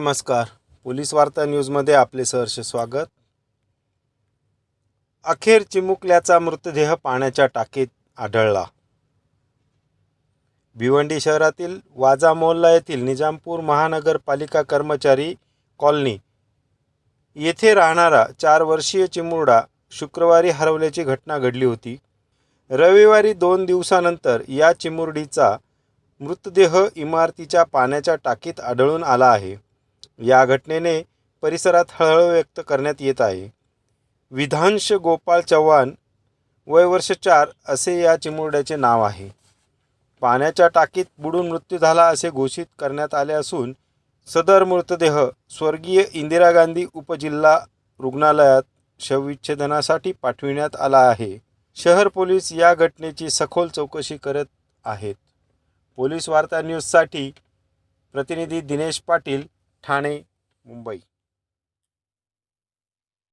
नमस्कार. पोलीस वार्ता न्यूजमध्ये आपले सहर्ष स्वागत. अखेर चिमुकल्याचा मृतदेह पाण्याच्या टाकीत आढळला. भिवंडी शहरातील वाजा मोहल्ला येथील निजामपूर महानगरपालिका कर्मचारी कॉलनी येथे राहणारा चार वर्षीय चिमुरडा शुक्रवारी हरवल्याची घटना घडली होती. रविवारी दोन दिवसानंतर या चिमुरडीचा मृतदेह इमारतीच्या पाण्याच्या टाकीत आढळून आला आहे. या घटनेने परिसरात हळहळ व्यक्त करण्यात येत आहे. विधांश गोपाळ चव्हाण वय वर्ष चार असे या चिमुरड्याचे नाव आहे. पाण्याच्या टाकीत बुडून मृत्यू झाला असे घोषित करण्यात आले असून सदर मृतदेह स्वर्गीय इंदिरा गांधी उपजिल्हा रुग्णालयात शवविच्छेदनासाठी पाठविण्यात आला आहे. शहर पोलीस या घटनेची सखोल चौकशी करत आहेत. पोलीस वार्ता न्यूजसाठी प्रतिनिधी दिनेश पाटील ठाणे मुंबई.